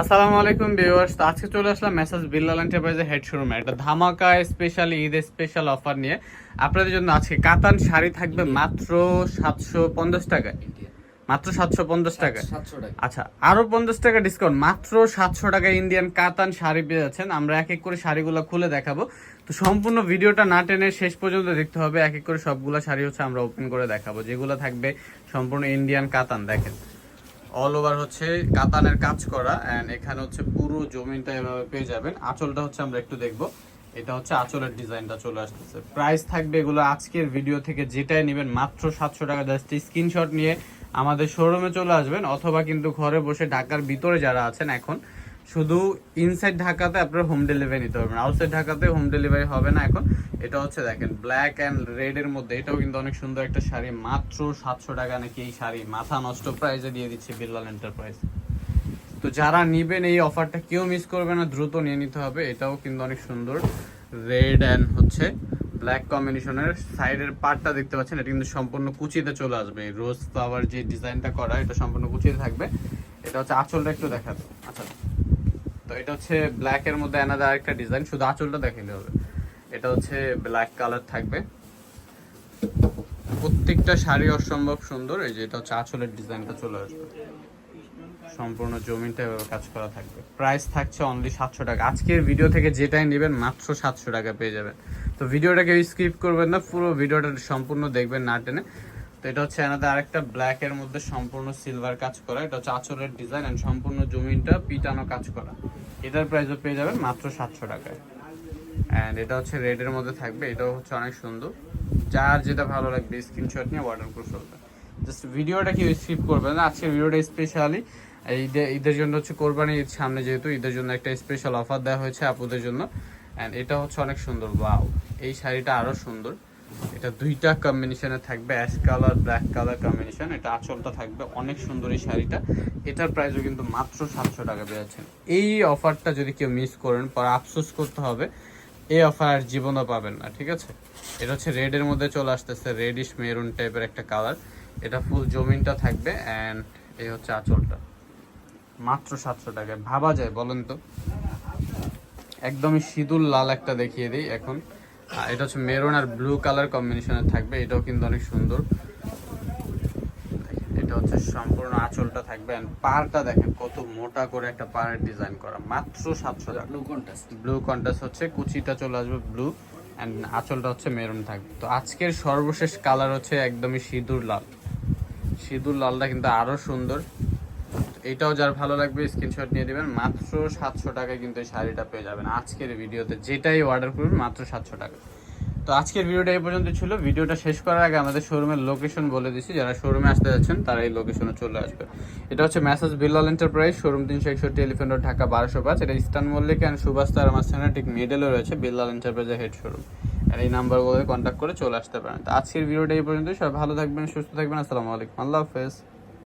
আসসালামু আলাইকুম ভিউয়ার্স। আজকে চলে আসলাম মেসাজ বিল্লাল এন্টারপ্রাইজের হেড শোরুমে। একটা ধামাকা স্পেশাল ঈদ স্পেশাল অফার নিয়ে। আপনাদের জন্য আজকে কাতান শাড়ি থাকবে মাত্র সাতশো পঞ্চাশ টাকায়। মাত্র সাতশো পঞ্চাশ টাকা। আচ্ছা আরও পঞ্চাশ টাকা ডিসকাউন্ট মাত্র সাতশো টাকা ইন্ডিয়ান কাতান শাড়ি পেয়ে যাচ্ছেন। আমরা এক এক করে শাড়িগুলো খুলে দেখাবো। তো সম্পূর্ণ ভিডিওটা না টেনে শেষ পর্যন্ত দেখতে হবে। এক এক করে সবগুলো শাড়ি হচ্ছে আমরা ওপেন করে দেখাবো। যেগুলো থাকবে সম্পূর্ণ ইন্ডিয়ান কাতান দেখেন। অল ওভার হচ্ছে কাতানের কাজ করা এন্ড এখানে হচ্ছে পুরো জমিনটা এভাবে পেয়ে যাবেন। আঁচলটা হচ্ছে আমরা একটু দেখব। এটা হচ্ছে আঁচলের ডিজাইনটা চলে আসতেছে। প্রাইস থাকবে এগুলো আজকের ভিডিও থেকে যেটাই নেবেন মাত্র সাতশো টাকা। জাস্ট স্ক্রিনশট নিয়ে আমাদের শোরুমে চলে আসবেন অথবা কিন্তু ঘরে বসে ঢাকার ভিতরে যারা আছেন এখন শুধু ইনসাইড ঢাকাতে আপনারা হোম ডেলিভারি নিতে পারবেন আউটসাইড ঢাকাতে হোম ডেলিভারি হবে না এখন। এটা হচ্ছে দেখেন ব্ল্যাক অ্যান্ড রেড এর মধ্যে। এটাও কিন্তু অনেক সুন্দর একটা শাড়ি। মাত্র সাতশো টাকা নাকি এই শাড়ি। মাথা নষ্ট প্রাইসে দিয়ে দিচ্ছে বিল্লাল এন্টারপ্রাইজ তো যারা নিবেন এই অফারটা কেউ মিস করবে না, দ্রুত নিয়ে নিতে হবে। এটাও কিন্তু অনেক সুন্দর। রেড অ্যান্ড হচ্ছে ব্ল্যাক কম্বিনেশনের সাইডের পার্টটা দেখতে পাচ্ছেন। এটা কিন্তু সম্পূর্ণ কুচিতে চলে আসবে। রোজ ফ্লাওয়ার যে ডিজাইনটা করা, এটা সম্পূর্ণ কুচিতে থাকবে। এটা হচ্ছে আঁচলটা একটু দেখাতো আচ্ছা। তো এটা হচ্ছে ব্ল্যাক এর মধ্যে এনাদার আরেকটা ডিজাইন শুধু আঁচলটা দেখাইলে হবে। এটা হচ্ছে ব্ল্যাক কালার থাকবে। প্রত্যেকটা শাড়ি অসম্ভব সুন্দর, এই যে এটা হচ্ছে আঁচলের ডিজাইনটা চলে আসবে। সম্পূর্ণ জমিনটা এভাবে কাজ করা থাকবে। প্রাইস থাকছে অনলি সাতশো টাকা। আজকের ভিডিও থেকে যেটাই নেবেন, মাত্র সাতশো টাকা পেয়ে যাবেন। তো ভিডিওটাকে স্কিপ করবেন না, পুরো ভিডিওটা সম্পূর্ণ দেখবেন না টেনে। এটা হচ্ছে এনাদের আরেকটা ব্ল্যাক এর মধ্যে সম্পূর্ণ সিলভার কাজ করা। এটা হচ্ছে আঁচলের ডিজাইন এন্ড সম্পূর্ণ জমিনটা পিটানো কাজ করা। এটার প্রাইসও পেয়ে যাবেন মাত্র সাতশো টাকায়। অ্যান্ড এটা হচ্ছে রেড এর মধ্যে থাকবে, এটাও হচ্ছে অনেক সুন্দর। যার যেটা ভালো লাগবে স্ক্রিনশট নিয়ে অর্ডার করে ফেলবে জাস্ট ভিডিওটা কি স্কিপ করবে না, আজকের ভিডিওটা স্পেশালি ঈদের ঈদের জন্য হচ্ছে কোরবানি ঈদ সামনে যেহেতু, ঈদের জন্য একটা স্পেশাল অফার দেওয়া হয়েছে আপুদের জন্য। অ্যান্ড এটা হচ্ছে অনেক সুন্দর ওয়াও এই শাড়িটা আরও সুন্দর। এটা দুইটা কম্বিনেশনে থাকবে ash colour black colour combination এটা আঁচলটা থাকবে অনেক সুন্দর এই শাড়িটা। এটার প্রাইসও কিন্তু মাত্র সাতশো টাকা পেয়েছেন এই অফারটা যদি কেউ মিস করেন, পরে আফসোস করতে হবে, এই অফার আর জীবনও পাবেন না, ঠিক আছে? এটা হচ্ছে রেডের মধ্যে চলে আসতেছে রেডিশ মেরুন টাইপের একটা কালার এটা ফুল জমিনটা থাকবে অ্যান্ড এই হচ্ছে আঁচলটা। মাত্র সাতশো টাকায়। ভাবা যায়, বলেন তো? একদমই সিঁদুর লাল একটা দেখিয়ে দিই এখন। এটা হচ্ছে মেরুন আর ব্লু কালার কম্বিনেশনে থাকবে এটাও কিন্তু অনেক সুন্দর। এটা হচ্ছে সম্পূর্ণ আঁচলটা থাকবে। And পাড়টা দেখেন কত মোটা করে একটা পাড়ের ডিজাইন করা। মাত্র সাতশো টাকা। ব্লু কন্ট্রাস্ট ব্লু কন্ট্রাস্ট হচ্ছে কুচিটা চলে আসবে ব্লু অ্যান্ড আঁচলটা হচ্ছে মেরুন থাকবে। তো আজকের সর্বশেষ কালার হচ্ছে একদমই সিঁদুর লাল। সিঁদুর লালটা কিন্তু আরও সুন্দর। এটাও যার ভালো লাগবে স্ক্রিনশট নিয়ে নেবেন। মাত্র সাতশো টাকায় কিন্তু এই শাড়িটা পেয়ে যাবেন। আজকের ভিডিওতে যেটাই অর্ডার করবেন মাত্র সাতশো টাকা। তো আজকের ভিডিওটা এই পর্যন্ত ছিল। ভিডিওটা শেষ করার আগে আমাদের শোরুমের লোকেশন বলে দিচ্ছি যারা শোরুমে আসতে যাচ্ছেন, তারা এই লোকেশনে চলে আসবে। এটা হচ্ছে মেসাজ বিল্লাল এন্টারপ্রাইজ শোরুম তিনশো একষট্টি এলিফেন্ট রোড ঢাকা, বারোশো পাঁচ। এটা ইস্টার্ন মল্লিক অ্যান্ড সুভাষ আমার ঠিক মিডলে রয়েছে বিল্লাল এন্টারপ্রাইজের হেড শোরুম আর এই নাম্বারগুলো কন্ট্যাক্ট করে চলে আসতে পারেন। তো আজকের ভিডিওটা এই পর্যন্ত সবাই ভালো থাকবেন, সুস্থ থাকবেন। আসসালামু আলাইকুম। আল্লাহ হাফেজ।